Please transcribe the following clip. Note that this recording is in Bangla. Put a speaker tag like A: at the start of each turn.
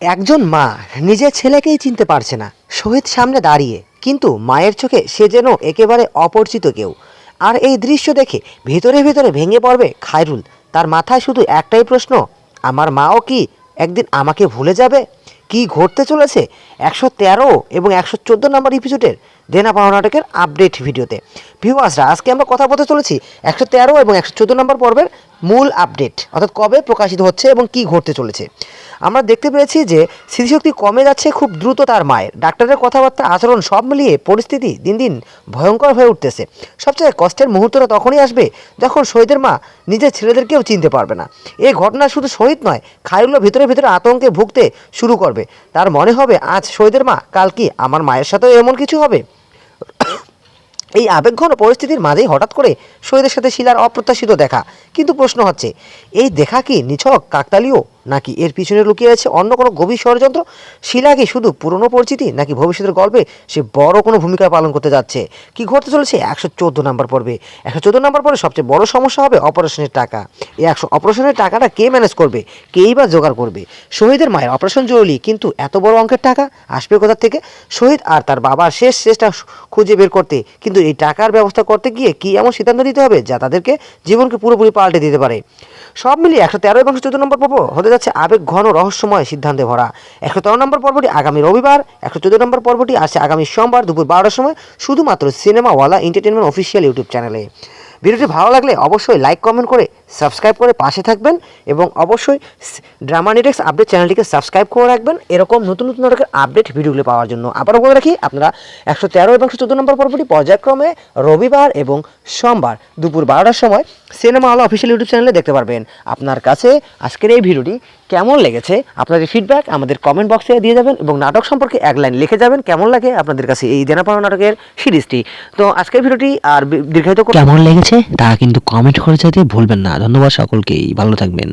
A: একজন মা নিজের ছেলেকেই চিনতে পারছে না। শহীদ সামনে দাঁড়িয়ে, কিন্তু মায়ের চোখে সে যেন একেবারে অপরিচিত কেউ। আর এই দৃশ্য দেখে ভেতরে ভেতরে ভেঙে পড়বে খায়রুল। তার মাথায় শুধু একটাই প্রশ্ন, আমার মাও কি একদিন আমাকে ভুলে যাবে? কি ঘটতে চলেছে? একশো তেরো এবং একশো চোদ্দ নম্বর এপিসোডের দেনা পাওয়া নাটকের আপডেট ভিডিওতে ভিউয়ার্সরা আজকে আমরা কথা বলতে চলেছি একশো তেরো এবং একশো চোদ্দ নম্বর পর্বের মূল আপডেট, অর্থাৎ কবে প্রকাশিত হচ্ছে এবং কি ঘটতে চলেছে। আমরা দেখতে পেয়েছি যে স্মৃতিশক্তি কমে যাচ্ছে খুব দ্রুত তার মায়ের। ডাক্তারের কথাবার্তা, আচরণ সব মিলিয়ে পরিস্থিতি দিন দিন ভয়ঙ্কর হয়ে উঠতেছে। সবচেয়ে কষ্টের মুহূর্তটা তখনই আসবে যখন শহীদের মা নিজের ছেলেদেরকেও চিনতে পারবে না। এই ঘটনা শুধু শহীদ নয় খায়রুল্লাহ ভিতরে ভিতরে আতঙ্কে ভুগতে শুরু করবে। তার মনে হবে, আজ শহীদের মা, কাল কি আমার মায়ের সাথেও এমন কিছু হবে? এই আবেগঘন পরিস্থিতির মাঝেই হঠাৎ করে শহীদের সাথে শিলার অপ্রত্যাশিত দেখা। কিন্তু প্রশ্ন হচ্ছে, এই দেখা কি নিছক, কাকতালীয়? নাকি এর পিছনে লুকিয়ে আছে অন্য কোনো গভীর ষড়যন্ত্র? শিলা কি শুধু পুরনো পরিচিতি, নাকি ভবিষ্যতের গল্পে সে বড় কোনো ভূমিকা পালন করতে যাচ্ছে? কি ঘটতে চলেছে একশো চোদ্দ নম্বর পর্বে? একশো চোদ্দ নম্বর পরে সবচেয়ে বড় সমস্যা হবে অপারেশনের টাকা। এই একশো অপারেশনের টাকাটা কে ম্যানেজ করবে? কেই বা জোগাড় করবে? শহীদের মায়ের অপারেশন জরুরি, কিন্তু এত বড় অঙ্কের টাকা আসবে কোথা থেকে? শহীদ আর তার বাবার শেষ চেষ্টা খুঁজে বের করতে, কিন্তু এই টাকার ব্যবস্থা করতে গিয়ে কি এমন সিদ্ধান্ত নিতে হবে, যা তাদেরকে জীবনকে পুরোপুরি পাল্টে দিতে পারে? সব মিলিয়ে একশো তেরো এবং চোদ্দ নম্বর পর্ব হতে যাচ্ছে আবেগ, ঘন, রহস্যময় সিদ্ধান্তে ভরা। একশো তেরো নম্বর পর্বটি আগামী রবিবার, একশো চোদ্দ নম্বর পর্বটি আসছে আগামী সোমবার দুপুর বারোটার সময়, শুধুমাত্র সিনেমাওয়ালা এন্টারটেনমেন্ট অফিসিয়াল ইউটিউব চ্যানেলে। ভিডিওটি ভালো লাগলে অবশ্যই লাইক কমেন্ট করে সাবস্ক্রাইব করে পাশে থাকবেন এবং অবশ্যই ড্রামা নেটেক্স আপডেট চ্যানেলটিকে সাবস্ক্রাইব করে রাখবেন। এরকম নতুন নতুন নাটকের আপডেট ভিডিওগুলো পাওয়ার জন্য। আবারও বলে রাখি, আপনারা একশো তেরো এবং চোদ্দ নম্বর পর্বটি পর্যায়ক্রমে রবিবার এবং সোমবার দুপুর বারোটার সময় সিনেমা হল অফিসিয়াল ইউটিউব চ্যানেলে দেখতে পারবেন। আপনার কাছে আজকের এই ভিডিওটি কেমন লেগেছে আপনাদের ফিডব্যাক আমাদের কমেন্ট বক্সে দিয়ে যাবেন এবং নাটক সম্পর্কে এক লাইন লিখে যাবেন কেমন লাগে আপনাদের কাছে এই দেনাপাড়া নাটকের সিরিজটি। তো আজকের ভিডিওটি আর দীর্ঘায়িত
B: কেমন লেগেছে তা কিন্তু কমেন্ট করে যেতে ভুলবেন না। ধন্যবাদ সকলকেই। ভালো থাকবেন।